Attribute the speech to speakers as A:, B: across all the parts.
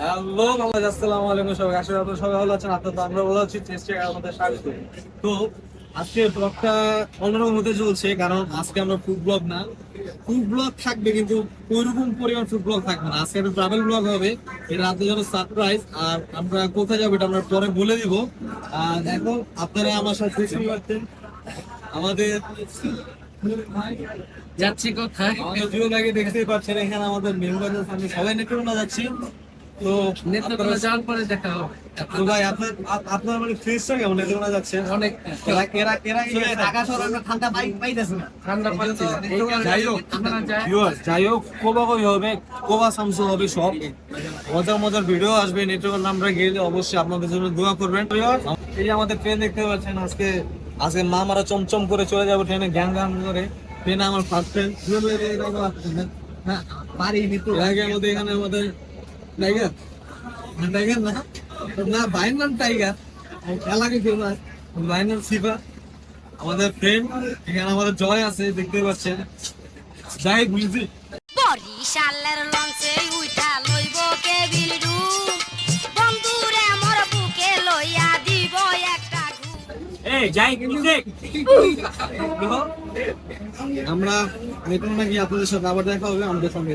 A: Hello Bangladesh আসসালামু আলাইকুম সবাই। আশা আপনারা সবাই ভালো আছেন। আপনার আমরা ভালো আছি চেষ্টা আমাদের স্বাগত। তো আজকে ব্লগটা অন্যরকম হতে চলছে কারণ আজকে আমরা ফুড ব্লগ না। ফুড ব্লগ থাকবে কিন্তু ওইরকম পরিমাণ ফুড ব্লগ থাকবে না। আজকে একটা ট্রাভেল ব্লগ হবে। এটা আপনাদের জন্য সারপ্রাইজ আর আমরা কোথায় যাব এটা আমরা পরে বলে দিব। আর এখন আপনারা আমার সাথে আমাদের
B: যাচ্ছি কোথায়?
A: আমাদের ভিডিও লাগে দেখতেই পাচ্ছেন এখানে আমাদের মেম্বার আমি সবাই নেটওয়ার্ক যাচ্ছি। তো
B: নেত্রকোনা যাওয়ার পরে দেখা হবে।
A: তো ভাই আপনার আপনার মানে ফ্রেশটা কেমন? নেত্রকোনা যাচ্ছে?
B: অনেক
A: এরা এরা এরা ঢাকা শহরে আমরা ঠান্ডা পাই পাইতেছি না।
B: ঠান্ডা পাচ্ছি নেত্রকোনা
A: যাই হোক
B: আপনারা
A: যাই হোক কোবা কই হবে? কোবা সামসু হবে সব। মজার মজার ভিডিও আসবে নেটওয়ার্ক আমরা গেলে অবশ্যই আপনাদের জন্য দোয়া করবেন। এই আমাদের ট্রেন দেখতে পাচ্ছেন আজকে আজকে মা মারা চমচম করে চলে যাব ট্রেনে গ্যাং গ্যাং করে। ট্রেনে আমার ফার্স্ট ট্রেন হ্যাঁ পারিনি তো আমাদের এখানে আমাদের টাইগার টাইগার না? না ভাইয়ের নাম টাইগার এলাকায় ফেমাস ভাইয়ের নাম শিবা আমাদের ফ্রেন্ড এখানে আমাদের জয় আছে দেখতে পাচ্ছেন। যাই বুঝছি।
C: বরিশালের লঞ্চে উইঠা লইব কেবিল রুম বন্ধুরে মোর বুকে লইয়া দিব একটা
A: এই যাই কিন্তু দেখ। আমরা মেট্রো নাকি আপনাদের সাথে আবার দেখা হবে আমাদের সঙ্গে।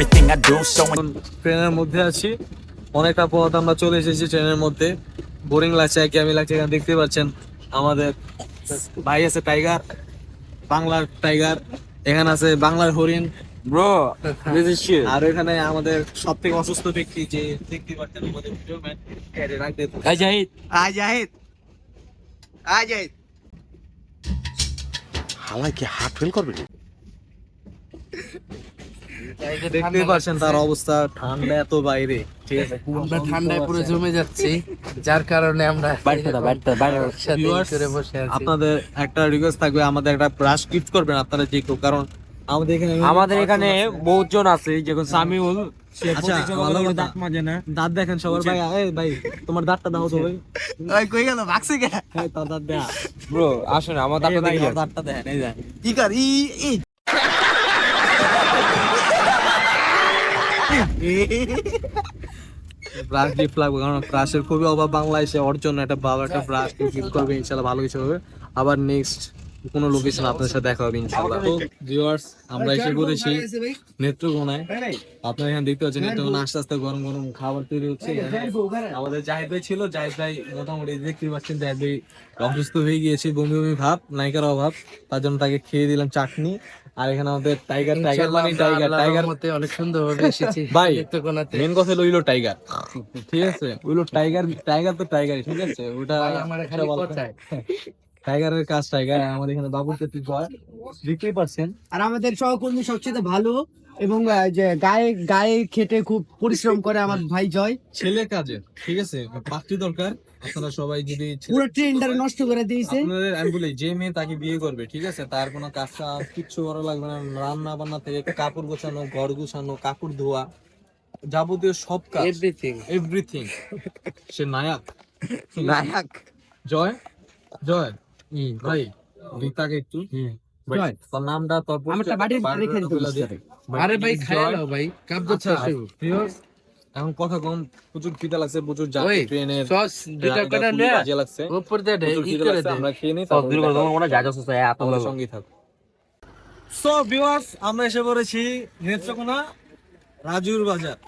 D: Everything I do so
A: ট্রেনের মধ্যে আছি। অনেকটা পথ আমরা চলে এসেছি ট্রেনের মধ্যে। বোরিং লাগছে একই আমি লাগছে এখানে দেখতে পাচ্ছেন আমাদের ভাই আছে টাইগার বাংলার টাইগার এখানে আছে বাংলার হরিণ। ব্রো আর এখানে আমাদের সব থেকে অসুস্থ ব্যক্তি যে দেখতে পাচ্ছেন আমাদের ভিডিও ম্যান
B: জাহিদ।
A: আয় জাহিদ। আয় জাহিদ।
E: হালাই কি হার্ট ফেল করবে
A: দেখতে পাচ্ছেন তার অবস্থা ঠান্ডা এত বাইরে। ঠিক আছে
B: আমরা ঠান্ডায় পুরো জমে যাচ্ছি যার কারণে আমরা
A: আপনাদের একটা রিকোয়েস্ট থাকবে আমাদের একটা ব্রাশ করবেন আপনারা যে কেউ কারণ আমাদের এখানে
F: আমাদের এখানে বহুজন আছে যেমন সামিউল সে
A: আচ্ছা।
F: দাঁত মাজে না।
A: দাঁত দেখেন সবার ভাই এই ভাই তোমার দাঁতটা দাও তো ভাই
G: ওই কই গেল? ভাগছে কে?
A: হ্যাঁ দাঁত দেয়া।
F: ব্রো আসেন আমার দাঁতটা
A: দাঁতটা দেখেন এই
G: ই কর ই
A: ব্রাশ গিফট লাগবে কারণ ব্রাশের খুবই অভাব বাংলাদেশে ওর জন্য একটা ভালো একটা ব্রাশ গিফট করবে ইনশাল্লাহ ভালো কিছু হবে। আবার নেক্সট কোনো লোকেশন আপনাদের সাথে দেখা হবে ইনশাল্লাহ তো ভিউয়ার্স আমরা এসে পড়েছি নেত্রকোনায়। আপনারা এখানে দেখতে পাচ্ছেন নেত্রকোনা আস্তে আস্তে গরম গরম খাবার তৈরি হচ্ছে। আমাদের জাহিদ ভাই ছিল জাহিদ ভাই মোটামুটি দেখতে পাচ্ছেন জাহিদ ভাই অসুস্থ হয়ে গিয়েছে বমি বমি ভাব নায়িকার অভাব। তার জন্য তাকে খেয়ে দিলাম চাটনি। আর এখানে আমাদের টাইগার টাইগার মানে টাইগার টাইগার
B: মতে অনেক সুন্দর ভাবে এসেছি
A: ভাই মেন কথা হলো টাইগার ঠিক আছে? ওইলো টাইগার টাইগার তো টাইগারই ঠিক আছে? ওটা
B: আমার খালি কথায়
A: টাইগারের কাজ টাইগার আমাদের এখানে বাবুর ক্ষেত্রে জয় দেখতেই পাচ্ছেন।
G: আর আমাদের সহকর্মী সবচেয়ে ভালো এবং যে গায়ে গায়ে খেটে খুব পরিশ্রম করে আমার ভাই জয়।
A: ছেলে কাজে ঠিক আছে? পাত্রী দরকার। আপনারা সবাই যদি
G: পুরো ট্রেনটারে নষ্ট করে দিয়েছে।
A: আপনাদের আমি বলি যে মেয়ে তাকে বিয়ে করবে ঠিক আছে? তার কোনো কাজ কাজ কিচ্ছু করা লাগবে না। রান্না বান্না থেকে কাপড় গোছানো ঘর গোছানো কাপড় ধোয়া যাবতীয় সব কাজ।
B: এভরিথিং
A: এভরিথিং সে নায়ক।
G: নায়ক।
A: জয়। জয়। ভাই। রিতাকে একটু। নামটা তোর
G: আমারটা বাড়ির রেখে দিতে
B: আরে ভাই খাই নাও ভাই কাপ
A: আচ্ছা, এখন কথা কম প্রচুর খিদা লাগছে প্রচুর
B: ওই
A: ট্রেনের
B: সস দুটা
A: রাইডটা
B: নে?
A: বাজে লাগছে।
B: উপর দিয়ে
A: প্রচুর
B: ই করে দে।
A: আমরা খেয়ে
F: করে যা এত
A: থাক। সো ভিউয়ার্স আমরা এসে পড়েছি নেত্রকোনা রাজুর বাজার।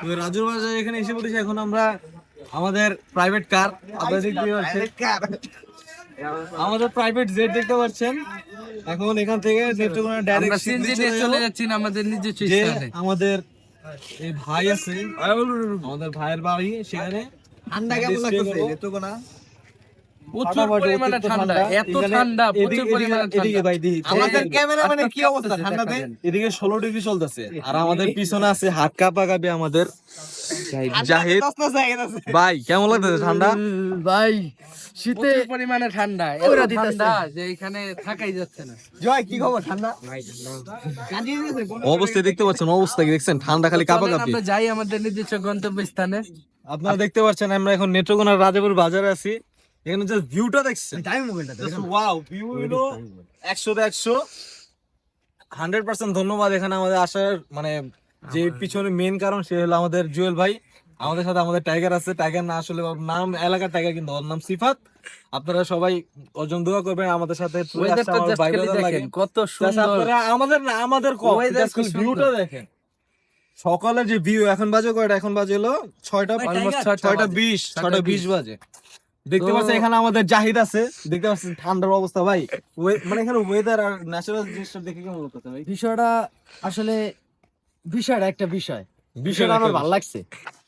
A: তো রাজুর বাজার এখানে এসে পড়েছি এখন আমরা আমাদের প্রাইভেট কার দেখতে পাচ্ছেন আমাদের প্রাইভেট জেট দেখতে পাচ্ছেন। এখন এখান থেকে নেত্রকোনা ডাইরেক্ট
B: সিএনজি নিয়ে চলে যাচ্ছি আমাদের নিজস্ব স্থানে
A: আমাদের এই ভাই আছে আমাদের ভাইয়ের বাড়ি সেখানে।
G: ঠান্ডা কেমন লাগতেছে নেত্রকোনা
B: প্রচুর পরিমাণে ঠান্ডা এত ঠান্ডা প্রচুর পরিমাণে
A: এদিকে ভাই আমাদের ক্যামেরাম্যানের কি অবস্থা? ঠান্ডাতে এদিকে ষোলো ডিগ্রি চলতেছে। আর আমাদের পিছনে আছে হাত কাঁপা কাঁপি আমাদের জাহিদ। ভাই কেমন লাগতেছে ঠান্ডা?
G: ভাই শীতে
B: প্রচুর পরিমাণে ঠান্ডা এত ঠান্ডা যে এখানে থাকাই যাচ্ছে না।
G: জয় কি খবর? ঠান্ডা?
A: অবস্থা। দেখতে পাচ্ছেন অবস্থা কি দেখছেন? ঠান্ডা খালি কাঁপা কাঁপি।
B: আমরা যাই আমাদের নির্দিষ্ট গন্তব্য স্থানে
A: আপনারা দেখতে পাচ্ছেন আমরা এখন নেত্রকোনার রাজাপুর বাজারে আছি। এখানে জাস্ট ভিউটা দেখছেন?
G: টাইম মোবাইলটা
A: ওয়াও ভিউ হলো একশো একশো হান্ড্রেড পার্সেন্ট ধন্যবাদ এখানে আমাদের আসার মানে যে পিছনে মেন কারণ সে হলো আমাদের জুয়েল ভাই। আমাদের সাথে আমাদের টাইগার আছে। টাইগার না আসলে ওর নাম এলাকার টাইগার কিন্তু ওর নাম সিফাত। আপনারা সবাই ওজন দোয়া করবেন আমাদের সাথে।
B: দেখেন কত সুন্দর।
A: আমাদের না আমাদের কম। ভিউটা দেখেন। সকালের যে ভিউ এখন বাজে কয়টা? এখন বাজে হলো ছয়টা ছয়টা বিশ
B: ছয়টা
A: বিশ। বাজে। দেখতে পাচ্ছেন এখানে আমাদের জাহিদ আছে। দেখতে পাচ্ছেন ঠান্ডার অবস্থা ভাই। মানে এখানে ওয়েদার আর ন্যাচারাল জিনিসটা দেখে কেমন লাগতেছে ভাই?
G: বিষয়টা আসলে বিষয়টা একটা বিষয়।
A: বিষয়টা
G: আমার ভালো লাগছে।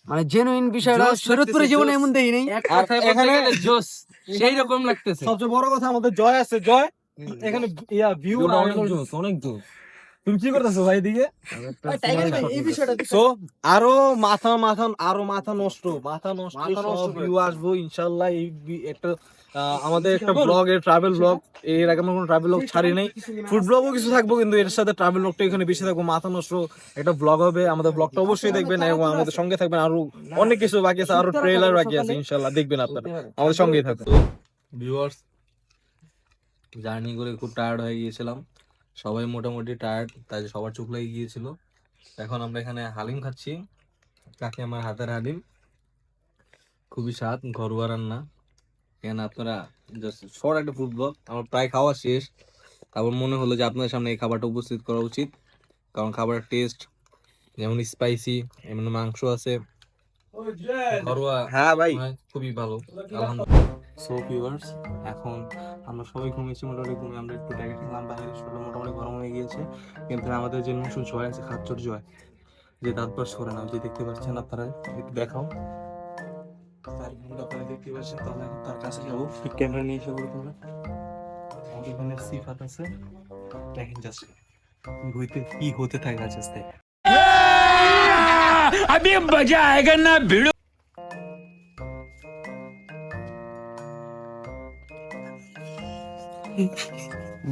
G: মানে জেনুইন বিষয়টা শরৎপুরে জীবনে এমন দেই নেই।
A: এখানে-
B: জোস সেই রকম লাগতেছে।
A: সবচেয়ে বড় কথা আমাদের জয় আছে জয়। এখানে ইয়া ভিউ অনেক জোস অনেক জোস তুমি কি করতেছো ভাই এদিকে আরও মাথা মাথা আরও মাথা নষ্ট মাথা নষ্ট। ভিউ আসব ইনশাআল্লাহ এই একটা আমাদের একটা ব্লগ এর ট্রাভেল ব্লগ এর আগে আমরা কোনো ট্রাভেল ব্লগ ছাড়ি নাই। ফুড ব্লগও কিছু থাকব কিন্তু এর সাথে ট্রাভেল ব্লগটা এখানে বেশি থাকব মাথা নষ্ট একটা ব্লগ হবে আমাদের ব্লগটা অবশ্যই দেখবেন এবং আমাদের সঙ্গে থাকবেন আরও অনেক কিছু বাকি আছে আরও ট্রেলার বাকি আছে ইনশাআল্লাহ দেখবেন আপনারা। আমাদের সঙ্গেই থাকবেন ভিউয়ার্স জার্নি করে খুব টায়ার্ড হয়ে গিয়েছিলাম। সবাই মোটামুটি টায়ার্ড তাই সবার চোখ লেগে গিয়েছিল। এখন আমরা এখানে হালিম খাচ্ছি। কাকে আমার হাতের হালিম। খুবই স্বাদ ঘরোয়া রান্না। এখানে আপনারা জাস্ট শর্ট একটা ফুড ব্লগ আমার প্রায় খাওয়া শেষ। তারপর মনে হলো যে আপনাদের সামনে এই খাবারটা উপস্থিত করা উচিত। কারণ খাবারের টেস্ট যেমন স্পাইসি এমন মাংস আছে। ঘরোয়া
F: হ্যাঁ ভাই।
A: হয়, খুবই ভালো আলহামদুলিল্লাহ। সো ভিউয়ার্স এখন আমরা সবাই ঘুমিয়েছি, মোটামুটি ঘুমিয়ে আমরা একটু ডেকে খেলাম বাইরে শরীর মোটামুটি গরম হয়ে গিয়েছে। কিন্তু আমাদের যে নতুন জয় আছে খাচ্চর জয়, যে দাঁত ব্রাশ করে না যে দেখতে পাচ্ছেন আপনারা, একটু দেখাও। তার আপনারা দেখতে পাচ্ছেন তাহলে তার কাছে যাব। ক্যামেরা নিয়ে এসে হবে আমাদের এখানে সিফাত আছে, দেখেন জাস্ট কি হতে থাকে আস্তে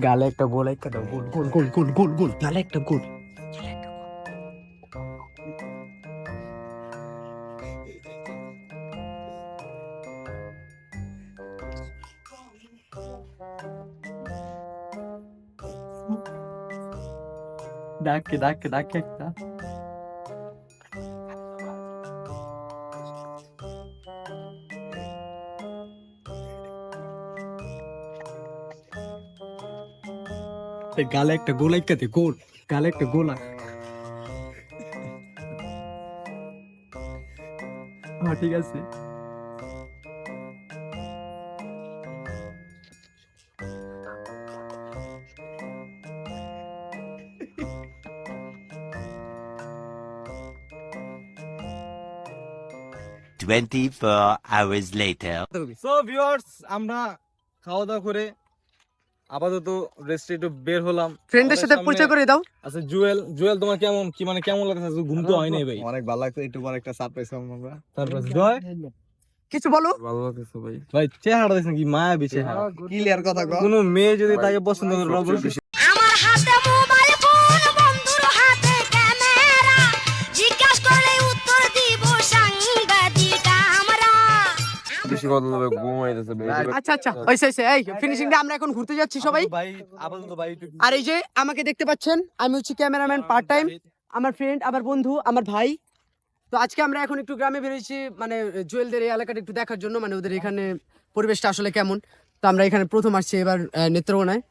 G: গালে একটা গোল, একটা দাও গোল গোল গোল গোল গোল গোল, গালে একটা গোল। ডাকে ডাকে ডাকে একটা। গালে একটা গোল একটা গোল গালে একটা গোল হ্যাঁ ঠিক আছে
E: Twenty-four hours later.
A: So viewers আমরা খাওয়া দাওয়া করে আপাতত রেস্টে একটু বের হলাম।
G: ফ্রেন্ডের সাথে পরিচয় করে দাও।
A: আচ্ছা জুয়েল জুয়েল তোমার কেমন কি মানে কেমন লাগছে ঘুম তো হয় নাই ভাই।
F: অনেক ভালো লাগছে একটু পর একটা সারপ্রাইজ পাবো আমরা।
A: সারপ্রাইজ জয়।
G: কিছু বলো।
F: ভালো লাগছে ভাই।
A: ভাই চেহারা দেখছেন কি মায়া
F: ক্লিয়ার কথা
A: কোনো মেয়ে যদি তাকে পছন্দ করে
C: আমার হাতে
F: বেশি কথা বলবে ঘুম হইতেছে।
G: আচ্ছা আচ্ছা হইছে হইছে এই ফিনিশিং টা আমরা এখন ঘুরতে যাচ্ছি সবাই। আর এই যে আমাকে দেখতে পাচ্ছেন আমি হচ্ছে ক্যামেরাম্যান পার্ট টাইম আমার ফ্রেন্ড আমার বন্ধু আমার ভাই। তো আজকে আমরা এখন একটু গ্রামে বেরিয়েছি মানে জুয়েলদের এই এলাকাটা একটু দেখার জন্য মানে ওদের এখানে পরিবেশটা আসলে কেমন। তো আমরা এখানে প্রথম আসছি এবার নেত্রকোনায়।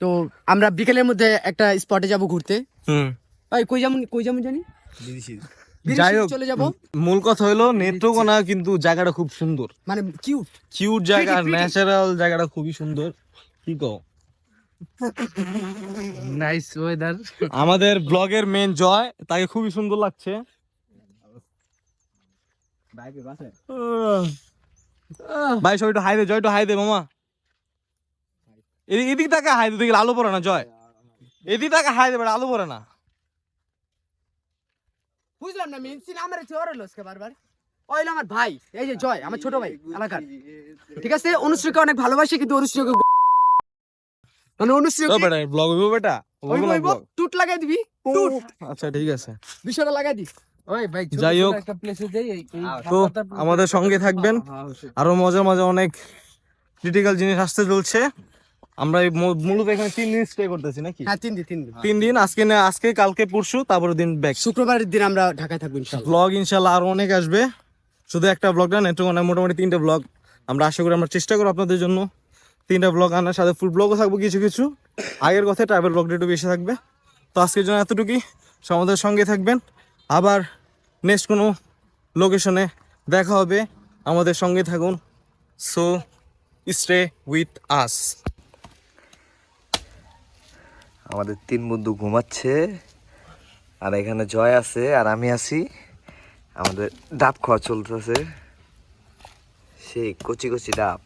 G: তো আমরা বিকেলের মধ্যে একটা স্পটে যাব ঘুরতে।
A: হুম।
G: ভাই কই যেমন কই যেমন জানি?
A: যাই হোক
G: চলে যাব।
A: মূল কথা হলো নেত্রকোনা কিন্তু জায়গাটা খুব সুন্দর।
G: মানে কিউট
A: কিউট জায়গা ন্যাচারাল জায়গাটা খুবই সুন্দর। কি কও?
B: নাইস ওয়েদার
A: আমাদের ব্লগের মেন জয় তাকে খুবই সুন্দর লাগছে। ভাই সবাই একটু হাই দে জয় একটু হাই দে মামা। এদিক তাকে হাই দে আলো পড়ে না জয়। এদিক তাকে হাই দে বেটা, আলো পড়ে না।
G: বুঝলাম না মিনসি না আমার চোর হলো আজকে বারবার? ওইলো আমার ভাই এই যে জয় আমার ছোট ভাই এলাকার। ঠিক আছে? অনুশ্রীকে অনেক ভালোবাসি কিন্তু অনুশ্রীকে মানে অনুশ্রী
A: ও বেটা ব্লগ হইবো বেটা?
G: ওই ওই
A: vlog?
G: টুট লাগাই দিবি টুট।
A: আচ্ছা ঠিক আছে।
G: বিষয়টা লাগাই দিস
A: যাই হোক,
B: একটা প্লেসে যাই এই- এই
A: তো আমাদের সঙ্গে থাকবেন।
B: হ্যাঁ,
A: আরও মজা মজা অনেক ক্রিটিক্যাল জিনিস আসতে চলছে। আমরা মূলত এখানে তিন দিন স্টে করতেছি নাকি?
G: হ্যাঁ তিন দিন তিন দিন
A: তিন দিন আজকে না আজকে কালকে পরশু তারপরে দিন ব্যাক
G: শুক্রবারের দিন আমরা ঢাকায় থাকব ইনশাল্লাহ
A: ব্লগ ইনশাল্লাহ আরও অনেক আসবে। শুধু একটা ব্লগ না নেটওয়ার্ক মানে মোটামুটি তিনটা ব্লগ আমরা আশা করি আমরা চেষ্টা করব আপনাদের জন্য। তিনটা ব্লগ আনার সাথে ফুল ব্লগও থাকব কিছু কিছু। আগের কথা ট্রাভেল ব্লগটা একটু বেশি থাকবে। তো আজকের জন্য এতটুকুই। আমাদের সঙ্গে থাকবেন। আবার নেক্সট কোনো লোকেশনে দেখা হবে। আমাদের সঙ্গে থাকুন। সো স্টে উইথ আস
H: আমাদের তিন বন্ধু ঘুমাচ্ছে আর এখানে জয় আছে আর আমি আছি। আমাদের ডাব খাওয়া চলতেছে। সেই কচি কচি ডাব।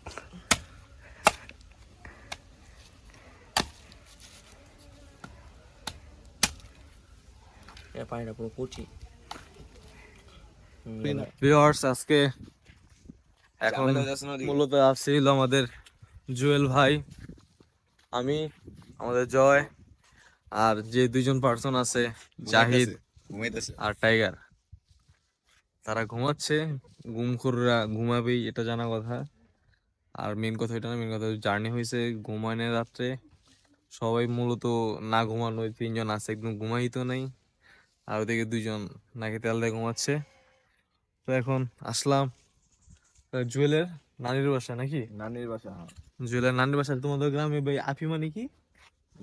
A: ভিউয়ার্স আজকে এখন মূলত আসছিল আমাদের জুয়েল ভাই আমি আমাদের জয় আর যে দুইজন পার্সন আছে জাহিদ আর টাইগার তারা ঘুমাচ্ছে ঘুমখোররা ঘুমাবেই এটা জানা কথা। আর মেন কথা এটা না মেন কথা জার্নি হয়েছে ঘুমানে রাত্রে। সবাই মূলত না ঘুমানো ওই তিনজন আছে একদম ঘুমাই তো নেই। আর ওদিকে দুইজন নাকি তেল দিয়ে ঘুমাচ্ছে। তো এখন আসলাম জুয়েলের নানির বাসা নাকি?
H: নানির বাসা
A: জুয়েলের নানির বাসা তোমাদের গ্রামে ভাই আফি মানে কি?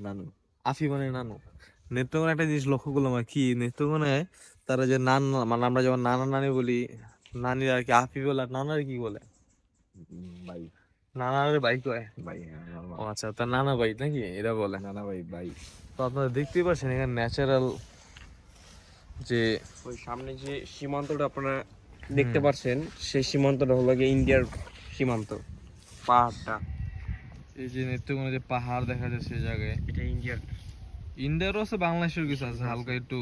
H: নানু।
A: আফি মানে নানু। নেত্রকোনা একটা জিনিস লক্ষ্য করলাম আর কি নেত্রকোনায় তারা যে নান মানে আমরা যেমন নানা নানি বলি নানির আর কি আফি বলে আর নানার কি বলে?
H: ভাই
A: নানার বাইক কয়?
H: ভাই
A: ও আচ্ছা তার নানা বাইক নাকি? এরা বলে।
H: নানা ভাই ভাই
A: তো আপনারা দেখতেই পাচ্ছেন এখানে ন্যাচারাল যে
F: ওই সামনে যে সীমান্তটা আপনারা দেখতে পাচ্ছেন সেই সীমান্তটা হলো গিয়ে ইন্ডিয়ার সীমান্ত পাহাড়টা।
A: এই যে নেত্রকোনা যে পাহাড় দেখা যায় সেই জায়গায়।
F: এটা ইন্ডিয়ার।
A: ইন্ডিয়ারও আছে বাংলাদেশের কিছু আছে হালকা একটু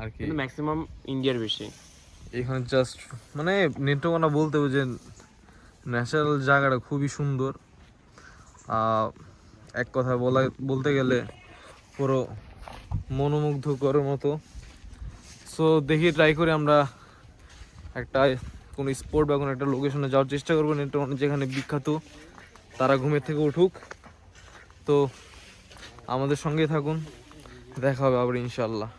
A: আর কি।
F: ম্যাক্সিমাম ইন্ডিয়ার বেশি।
A: এখানে জাস্ট মানে নেত্রকোনা বলতে যে ন্যাচারাল জায়গাটা খুবই সুন্দর। এক কথা বলা বলতে গেলে পুরো মনোমুগ্ধকর মতো। সো দেখি ট্রাই করে আমরা একটা কোনো স্পোর্ট বা কোনো একটা লোকেশনে যাওয়ার চেষ্টা করব নেত্রকোনা যেখানে বিখ্যাত তারা ঘুমের থেকে উঠুক। তো আমাদের সঙ্গে থাকুন। দেখা হবে আবার ইনশাল্লাহ